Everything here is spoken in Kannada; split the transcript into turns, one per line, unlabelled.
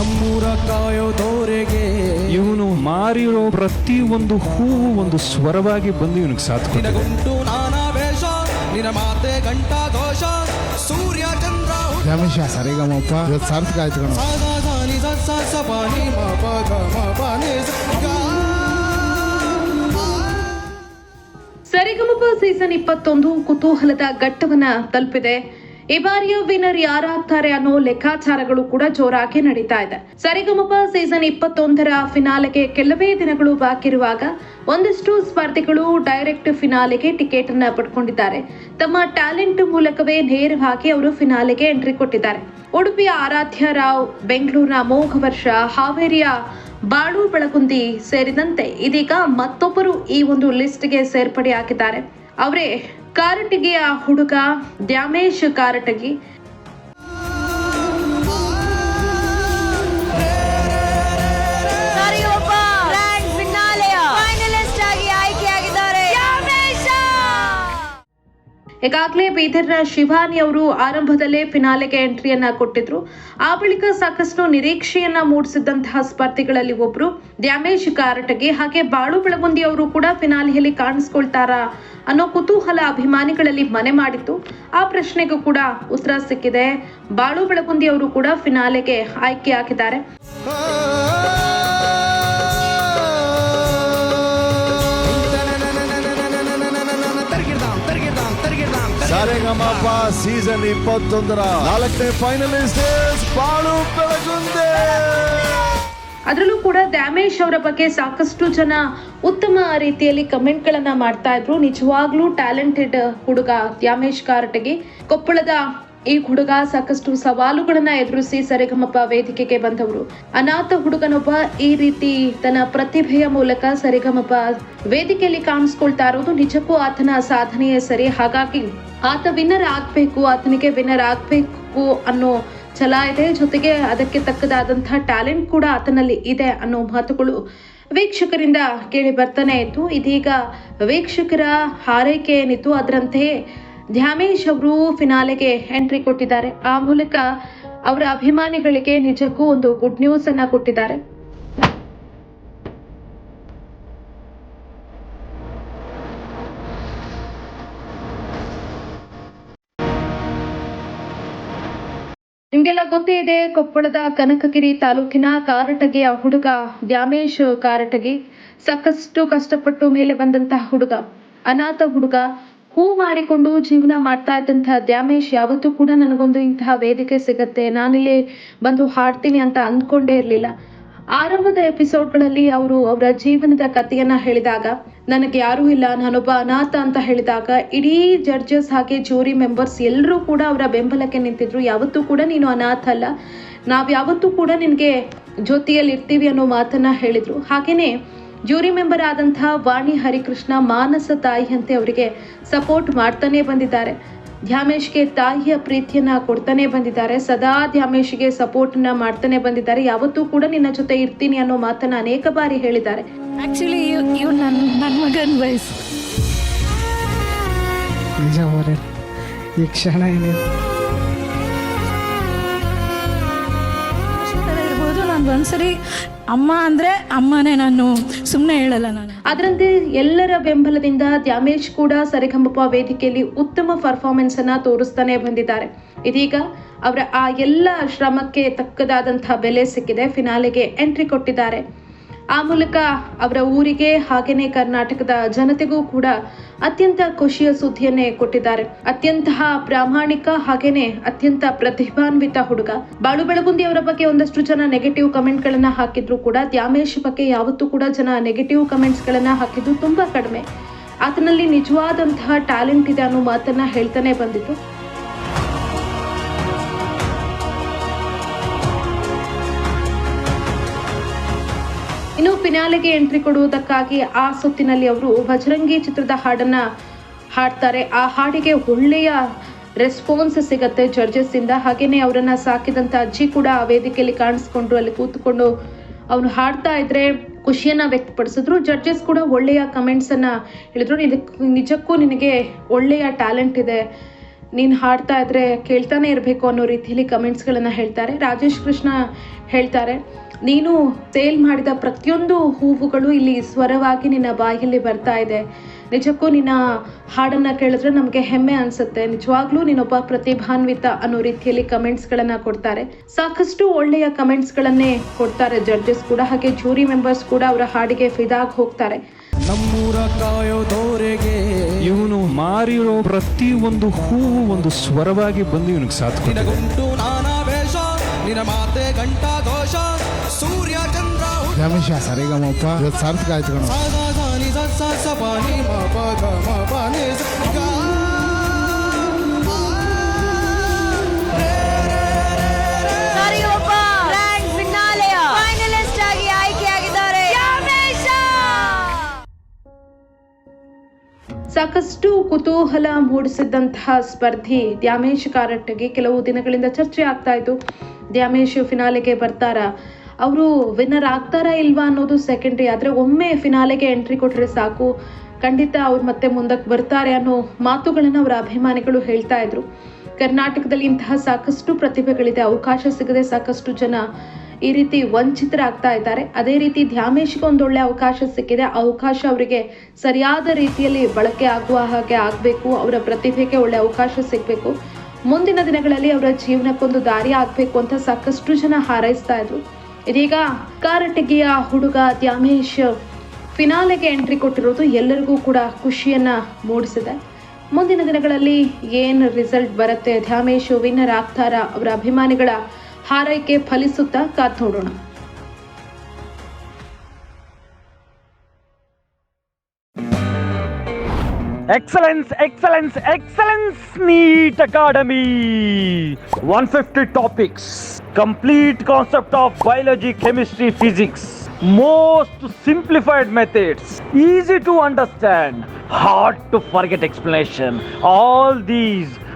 ನಮ್ಮೂರ ಕಾಯೋ ತೋರೆಗೆ
ಇವನು ಮಾರಿರೋ ಪ್ರತಿ ಒಂದು ಹೂವು ಒಂದು ಸ್ವರವಾಗಿ ಬಂದು ಇವನಿಗೆ ಸಾಥ್ ಕೊಟ್ಟಿದೆ
ನಾನಾ ವೇಷ ನಿನ ಮಾತೆ ಗಂಟಾ ದೋಷ ಸೂರ್ಯ ಚಂದ್ರ
ರಮೇಶ ಸರಿಗಮಪ್ಪ ಸಾರ್ಥಕ ಆಯ್ತು ಕಣ.
ಸರಿಗಮಪ ಸೀಸನ್ ಇಪ್ಪತ್ತೊಂದು ಕುತೂಹಲದ ಘಟ್ಟವನ್ನ ತಲುಪಿದೆ. ಈ ಬಾರಿಯ ವಿನರ್ ಯಾರಾಗ್ತಾರೆ ಅನ್ನೋ ಲೆಕ್ಕಾಚಾರಗಳು ಕೂಡ ಜೋರಾಗಿ ನಡೀತಾ ಇದೆ. ಸರಿಗಮಪ ಸೀಸನ್ ಇಪ್ಪತ್ತೊಂದರ ಫಿನಾಲೆಗೆ ಕೆಲವೇ ದಿನಗಳು ಬಾಕಿ ಇರುವಾಗ ಒಂದಷ್ಟು ಸ್ಪರ್ಧಿಗಳು ಡೈರೆಕ್ಟ್ ಫಿನಾಲೆಗೆ ಟಿಕೆಟ್ ಅನ್ನ ಪಡ್ಕೊಂಡಿದ್ದಾರೆ. ತಮ್ಮ ಟ್ಯಾಲೆಂಟ್ ಮೂಲಕವೇ ನೇರವಾಗಿ ಅವರು ಫಿನಾಲೆಗೆ ಎಂಟ್ರಿ ಕೊಟ್ಟಿದ್ದಾರೆ. ಉಡುಪಿಯ ಆರಾಧ್ಯ ರಾವ್, ಬೆಂಗಳೂರಿನ ಅಮೋಘ ವರ್ಷ, ಹಾವೇರಿಯ ಬಾಳು ಬೆಳಗುಂದಿ ಸೇರಿದಂತೆ ಇದೀಗ ಮತ್ತೊಬ್ಬರು ಈ ಒಂದು ಲಿಸ್ಟ್ಗೆ ಸೇರ್ಪಡೆಯಾಗಿದ್ದಾರೆ. ಅವರೇ ಕಾರಟಗಿಯ ಹುಡುಗ ದ್ಯಾಮೇಶ್ ಕಾರಟಗಿ ಈಗಾಗಲೇ ಬೀದರ್ನ ಶಿವಾನಿ ಅವರು ಆರಂಭದಲ್ಲೇ ಫಿನಾಲೆಗೆ ಎಂಟ್ರಿಯನ್ನ ಕೊಟ್ಟಿದ್ರು. ಆ ಬಳಿಕ ಸಾಕಷ್ಟು ನಿರೀಕ್ಷೆಯನ್ನ ಮೂಡಿಸಿದಂತಹ ಸ್ಪರ್ಧಿಗಳಲ್ಲಿ ಒಬ್ರು ದ್ಯಾಮೇಶ್ ಕಾರಟಗಿ, ಹಾಗೆ ಬಾಳು ಬೆಳಗುಂದಿ ಅವರು ಕೂಡ ಫಿನಾಲೆಯಲ್ಲಿ ಕಾಣಿಸ್ಕೊಳ್ತಾರಾ ಅನ್ನೋ ಕುತೂಹಲ ಅಭಿಮಾನಿಗಳಲ್ಲಿ ಮನೆ ಮಾಡಿತ್ತು. ಆ ಪ್ರಶ್ನೆಗೂ ಕೂಡ ಉತ್ತರ ಸಿಕ್ಕಿದೆ. ಬಾಳು ಬೆಳಗುಂದಿ ಅವರು ಕೂಡ ಫಿನಾಲೆಗೆ ಆಯ್ಕೆಯಾಗಿದ್ದಾರೆ
ಸರಿಗಮಪ ಸೀಸನ್ ಇಪ್ಪತ್ತೊಂದರ ನಾಲ್ಕನೇ ಫೈನಲಿಸ್ಟ್ ಬಾಳು ಬೆಳಗುಂದೆ.
ಅದರಲ್ಲೂ ಕೂಡ ದ್ಯಾಮೇಶ್ ಅವರ ಬಗ್ಗೆ ಸಾಕಷ್ಟು ಜನ ಉತ್ತಮ ರೀತಿಯಲ್ಲಿ ಕಮೆಂಟ್ ಗಳನ್ನ ಮಾಡ್ತಾ ಇದ್ರು. ನಿಜವಾಗ್ಲೂ ಟ್ಯಾಲೆಂಟೆಡ್ ಹುಡುಗ ದ್ಯಾಮೇಶ್ ಕಾರಟಗಿ ಕೊಪ್ಪಳದ ಈ ಹುಡುಗ ಸಾಕಷ್ಟು ಸವಾಲುಗಳನ್ನ ಎದುರಿಸಿ ಸರಿಗಮಪ ವೇದಿಕೆಗೆ ಬಂದವರು. ಅನಾಥ ಹುಡುಗನೊಬ್ಬ ಈ ರೀತಿ ತನ್ನ ಪ್ರತಿಭೆಯ ಮೂಲಕ ಸರಿಗಮಪ ವೇದಿಕೆಯಲ್ಲಿ ಕಾಣಿಸ್ಕೊಳ್ತಾ ಇರೋದು ನಿಜಕ್ಕೂ ಆತನ ಸಾಧನೆಯೇ ಸರಿ. ಹಾಗಾಗಿ ಆತ ವಿನ್ನರ್ ಆಗ್ಬೇಕು, ಆತನಿಗೆ ವಿನ್ನರ್ ಆಗ್ಬೇಕು ಅನ್ನೋ ಛಲ ಇದೆ ಜೊತೆಗೆ ಅದಕ್ಕೆ ತಕ್ಕದಾದಂತಹ ಟ್ಯಾಲೆಂಟ್ ಕೂಡ ಆತನಲ್ಲಿ ಇದೆ ಅನ್ನೋ ಮಾತುಗಳು ವೀಕ್ಷಕರಿಂದ ಕೇಳಿ ಬರ್ತಾನೆ ಇತ್ತು. ಇದೀಗ ವೀಕ್ಷಕರ ಹಾರೈಕೆ ಏನಿತ್ತು, ಅದರಂತೆಯೇ ಧ್ಯಾಮೇಶ್ ಅವರು ಫಿನಾಲೆಗೆ ಎಂಟ್ರಿ ಕೊಟ್ಟಿದ್ದಾರೆ. ಆ ಮೂಲಕ ಅವರ ಅಭಿಮಾನಿಗಳಿಗೆ ನಿಜಕ್ಕೂ ಒಂದು ಗುಡ್ ನ್ಯೂಸ್ ಅನ್ನ ಕೊಟ್ಟಿದ್ದಾರೆ. ನಿಮ್ಗೆಲ್ಲ ಗೊತ್ತೇ ಇದೆ, ಕೊಪ್ಪಳದ ಕನಕಗಿರಿ ತಾಲೂಕಿನ ಕಾರಟಗಿಯ ಹುಡುಗ ದ್ಯಾಮೇಶ್ ಕಾರಟಗಿ, ಸಾಕಷ್ಟು ಕಷ್ಟಪಟ್ಟು ಮೇಲೆ ಬಂದಂತಹ ಹುಡುಗ, ಅನಾಥ ಹುಡುಗ ಹೂ ಮಾಡಿಕೊಂಡು ಜೀವನ ಮಾಡ್ತಾ ಇದ್ದಂತಹ ದ್ಯಾಮೇಶ್ ಯಾವತ್ತೂ ಕೂಡ ನನಗೊಂದು ಇಂತಹ ವೇದಿಕೆ ಸಿಗತ್ತೆ. ನಾನಿಲ್ಲಿ ಬಂದು ಹಾಡ್ತೀನಿ ಅಂತ ಅಂದ್ಕೊಂಡೇ ಇರಲಿಲ್ಲ. ಆರಂಭದ ಎಪಿಸೋಡ್ಗಳಲ್ಲಿ ಅವರು ಅವರ ಜೀವನದ ಕಥೆಯನ್ನ ಹೇಳಿದಾಗ, ನನಗೆ ಯಾರೂ ಇಲ್ಲ, ನಾನೊಬ್ಬ ಅನಾಥ ಅಂತ ಹೇಳಿದಾಗ, ಇಡೀ ಜಡ್ಜಸ್ ಹಾಗೆ ಜೂರಿ ಮೆಂಬರ್ಸ್ ಎಲ್ಲರೂ ಕೂಡ ಅವರ ಬೆಂಬಲಕ್ಕೆ ನಿಂತಿದ್ರು. ಯಾವತ್ತೂ ಕೂಡ ನೀನು ಅನಾಥ ಅಲ್ಲ. ನಾವು ಯಾವತ್ತೂ ಕೂಡ ನಿನಗೆ ಜೊತೆಯಲ್ಲಿ ಇರ್ತೀವಿ ಅನ್ನೋ ಮಾತನ್ನ ಹೇಳಿದ್ರು. ಹಾಗೇನೆ ಜೂರಿ ಮೆಂಬರ್ ಆದಂತಹ ವಾಣಿ ಹರಿಕೃಷ್ಣ ಮಾನಸ ತಾಯಿಯಂತೆ ಅವರಿಗೆ ಸಪೋರ್ಟ್ ಮಾಡ್ತಾನೆ ಬಂದಿದ್ದಾರೆ. ಧ್ಯಾಮೇಶ್ಗೆ ತಾಯಿಯ ಪ್ರೀತಿಯನ್ನ ಕೊಡ್ತಾನೆ ಬಂದಿದ್ದಾರೆ. ಸದಾ ಧ್ಯಾಮೇಶ್ಗೆ ಸಪೋರ್ಟ್ನ ಮಾಡ್ತಾನೆ ಬಂದಿದ್ದಾರೆ. ಯಾವತ್ತೂ ಕೂಡ ನಿನ್ನ ಜೊತೆ ಇರ್ತೀನಿ ಅನ್ನೋ ಮಾತನ್ನ ಅನೇಕ ಬಾರಿ ಹೇಳಿದ್ದಾರೆ.
ಆ್ಯಕ್ಚುಲಿ ಇವ್ ನನ್ನ ನನ್ನ ಮಗನ ವಯಸ್ಸು.
ನಿಜ ಅವರೇ ಈ ಕ್ಷಣ ಏನಿದೆ?
ಇರ್ಬೋದು ನಾನು ಒಂದ್ಸರಿ ಅಮ್ಮ ಅಂದರೆ ಅಮ್ಮನೇ ನಾನು. ಸುಮ್ಮನೆ ಹೇಳಲ್ಲ ನಾನು.
ಅದರಂತೆ ಎಲ್ಲರ ಬೆಂಬಲದಿಂದ ದ್ಯಾಮೇಶ್ ಕೂಡ ಸರಿಗಮಪ ವೇದಿಕೆಯಲ್ಲಿ ಉತ್ತಮ ಪರ್ಫಾರ್ಮೆನ್ಸ್ ಅನ್ನ ತೋರಿಸ್ತಾನೆ ಬಂದಿದ್ದಾರೆ. ಇದೀಗ ಅವರ ಆ ಎಲ್ಲ ಶ್ರಮಕ್ಕೆ ತಕ್ಕದಾದಂತಹ ಬೆಲೆ ಸಿಕ್ಕಿದೆ. ಫಿನಾಲೆಗೆ ಎಂಟ್ರಿ ಕೊಟ್ಟಿದ್ದಾರೆ. ಆ ಮೂಲಕ ಅವರ ಊರಿಗೆ ಹಾಗೇನೆ ಕರ್ನಾಟಕದ ಜನತೆಗೂ ಕೂಡ ಅತ್ಯಂತ ಖುಷಿಯ ಸುದ್ದಿಯನ್ನೇ ಕೊಟ್ಟಿದ್ದಾರೆ. ಅತ್ಯಂತ ಪ್ರಾಮಾಣಿಕ ಹಾಗೇನೆ ಅತ್ಯಂತ ಪ್ರತಿಭಾನ್ವಿತ ಹುಡುಗ. ಬಾಳು ಬೆಳಗುಂದಿ ಅವರ ಬಗ್ಗೆ ಒಂದಷ್ಟು ಜನ ನೆಗೆಟಿವ್ ಕಮೆಂಟ್ ಗಳನ್ನ ಹಾಕಿದ್ರು ಕೂಡ. ದ್ಯಾಮೇಶ್ ಬಗ್ಗೆ ಯಾವತ್ತೂ ಕೂಡ ಜನ ನೆಗೆಟಿವ್ ಕಮೆಂಟ್ಸ್ ಗಳನ್ನ ಹಾಕಿದ್ದು ತುಂಬಾ ಕಡಿಮೆ. ಆತನಲ್ಲಿ ನಿಜವಾದಂತಹ ಟ್ಯಾಲೆಂಟ್ ಇದೆ ಅನ್ನೋ ಮಾತನ್ನ ಹೇಳ್ತಾನೆ ಬಂದಿತ್ತು ಫಿನಾಲೆಗೆ ಎಂಟ್ರಿ ಕೊಡುವುದಕ್ಕಾಗಿ ಆ ಸುತ್ತಿನಲ್ಲಿ ಅವರು ಭಜರಂಗಿ ಚಿತ್ರದ ಹಾಡನ್ನ ಹಾಡ್ತಾರೆ. ಆ ಹಾಡಿಗೆ ಒಳ್ಳೆಯ ರೆಸ್ಪಾನ್ಸ್ ಸಿಗತ್ತೆ ಜಡ್ಜಸ್ ಇಂದ. ಹಾಗೇನೆ ಅವರನ್ನ ಸಾಕಿದಂತ ಅಜ್ಜಿ ಕೂಡ ಆ ವೇದಿಕೆಯಲ್ಲಿ ಕಾಣಿಸ್ಕೊಂಡ್ರು ಅಲ್ಲಿ ಕೂತ್ಕೊಂಡು ಅವನು ಹಾಡ್ತಾ ಇದ್ರೆ ಖುಷಿಯನ್ನ ವ್ಯಕ್ತಪಡಿಸಿದ್ರು. ಜಡ್ಜಸ್ ಕೂಡ ಒಳ್ಳೆಯ ಕಮೆಂಟ್ಸ್ ಅನ್ನ ಹೇಳಿದ್ರು. ನಿಜಕ್ಕೂ ನಿನಗೆ ಒಳ್ಳೆಯ ಟ್ಯಾಲೆಂಟ್ ಇದೆ. ನೀನು ಹಾಡ್ತಾ ಇದ್ರೆ ಕೇಳ್ತಾನೆ ಇರಬೇಕು ಅನ್ನೋ ರೀತಿಯಲ್ಲಿ ಕಮೆಂಟ್ಸ್ಗಳನ್ನು ಹೇಳ್ತಾರೆ. ರಾಜೇಶ್ ಕೃಷ್ಣ ಹೇಳ್ತಾರೆ. ನೀನು ಸೇಲ್ ಮಾಡಿದ ಪ್ರತಿಯೊಂದು ಹೂವುಗಳು ಇಲ್ಲಿ ಸ್ವರವಾಗಿ ನಿನ್ನ ಬಾಯಲ್ಲಿ ಬರ್ತಾ ಇದೆ. ನಿಜಕ್ಕೂ ನಿನ್ನ ಹಾಡನ್ನು ಕೇಳಿದ್ರೆ ನಮಗೆ ಹೆಮ್ಮೆ ಅನಿಸುತ್ತೆ. ನಿಜವಾಗ್ಲೂ ನೀನೊಬ್ಬ ಪ್ರತಿಭಾನ್ವಿತ ಅನ್ನೋ ರೀತಿಯಲ್ಲಿ ಕಮೆಂಟ್ಸ್ಗಳನ್ನು ಕೊಡ್ತಾರೆ. ಸಾಕಷ್ಟು ಒಳ್ಳೆಯ ಕಮೆಂಟ್ಸ್ಗಳನ್ನೇ ಕೊಡ್ತಾರೆ ಜಡ್ಜಸ್ ಕೂಡ ಹಾಗೆ ಜೂರಿ ಮೆಂಬರ್ಸ್ ಕೂಡ ಅವರ ಹಾಡಿಗೆ ಫಿದಾಗಿ ಹೋಗ್ತಾರೆ.
ನಮ್ಮೂರ ಕಾಯೋ ದೋರೆಗೆ
ಇವನು ಮಾರಿರೋ ಪ್ರತಿ ಒಂದು ಹೂವು ಒಂದು ಸ್ವರವಾಗಿ ಬಂದು ಇವನಿಗೆ ಸಾಥ್
ಮಾತೆ ಗಂಟಾ ಘೋಷ ಸೂರ್ಯ ಚಂದ್ರ
ರಮೇಶ ಸರಿಗಮಪ್ಪ ಇವತ್ತು ಸಾರ್ಥಕ ಆಯ್ತು ಕಣ
ಸಾದಾ ಸಾನಿ ಸ ಸ ಸ ಪ ನಿ ಮ ಪ ಗ ಮ ಪ ನಿ ಸ ಗ.
ಸಾಕಷ್ಟು ಕುತೂಹಲ ಮೂಡಿಸಿದ್ದಂತಹ ಸ್ಪರ್ಧಿ ದ್ಯಾಮೇಶ್ ಕಾರಟ್ಟಿಗೆ ಕೆಲವು ದಿನಗಳಿಂದ ಚರ್ಚೆ ಆಗ್ತಾ ಇತ್ತು ದ್ಯಾಮೇಶ್ ಫಿನಾಲೆಗೆ ಬರ್ತಾರಾ. ಅವರು ವಿನ್ನರ್ ಆಗ್ತಾರಾ ಇಲ್ವಾ ಅನ್ನೋದು ಸೆಕೆಂಡ್ರಿ ಆದರೆ ಒಮ್ಮೆ ಫಿನಾಲೆಗೆ ಎಂಟ್ರಿ ಕೊಟ್ಟರೆ ಸಾಕು. ಖಂಡಿತ ಅವ್ರು ಮತ್ತೆ ಮುಂದಕ್ಕೆ ಬರ್ತಾರೆ ಅನ್ನೋ ಮಾತುಗಳನ್ನು ಅವರ ಅಭಿಮಾನಿಗಳು ಹೇಳ್ತಾ ಇದ್ರು. ಕರ್ನಾಟಕದಲ್ಲಿ ಇಂತಹ ಸಾಕಷ್ಟು ಪ್ರತಿಭೆಗಳಿದೆ, ಅವಕಾಶ ಸಿಗದೆ ಸಾಕಷ್ಟು ಜನ ಈ ರೀತಿ ವಂಚಿತರಾಗ್ತಾ ಇದ್ದಾರೆ. ಅದೇ ರೀತಿ ಧ್ಯಾಮೇಶ್ಗೆ ಒಳ್ಳೆ ಅವಕಾಶ ಸಿಕ್ಕಿದೆ. ಅವಕಾಶ ಅವರಿಗೆ ಸರಿಯಾದ ರೀತಿಯಲ್ಲಿ ಬಳಕೆ ಆಗುವ ಹಾಗೆ ಆಗಬೇಕು. ಅವರ ಪ್ರತಿಭೆಗೆ ಒಳ್ಳೆ ಅವಕಾಶ ಸಿಗಬೇಕು. ಮುಂದಿನ ದಿನಗಳಲ್ಲಿ ಅವರ ಜೀವನಕ್ಕೊಂದು ದಾರಿ ಆಗಬೇಕು ಅಂತ ಸಾಕಷ್ಟು ಜನ ಹಾರೈಸ್ತಾ ಇದ್ರು. ಇದೀಗ ಕಾರಟಗಿಯ ಹುಡುಗ ಧ್ಯಾಮೇಶ್ ಫಿನಾಲೆಗೆ ಎಂಟ್ರಿ ಕೊಟ್ಟಿರೋದು ಎಲ್ಲರಿಗೂ ಕೂಡ ಖುಷಿಯನ್ನ ಮೂಡಿಸಿದೆ. ಮುಂದಿನ ದಿನಗಳಲ್ಲಿ ಏನು ರಿಸಲ್ಟ್ ಬರುತ್ತೆ? ಧ್ಯಾಮೇಶ್ ವಿನ್ನರ್ ಆಗ್ತಾರ? ಅವರ ಅಭಿಮಾನಿಗಳ ಹಾರೈಕೆ ಫಲಿಸುತ್ತಾ ಕಾದ್ ನೋಡೋಣ
Excellence, excellence, excellence, NEET Academy. 150 topics, complete concept of biology, chemistry, physics. Most simplified methods, easy to understand, hard to forget explanation. All these,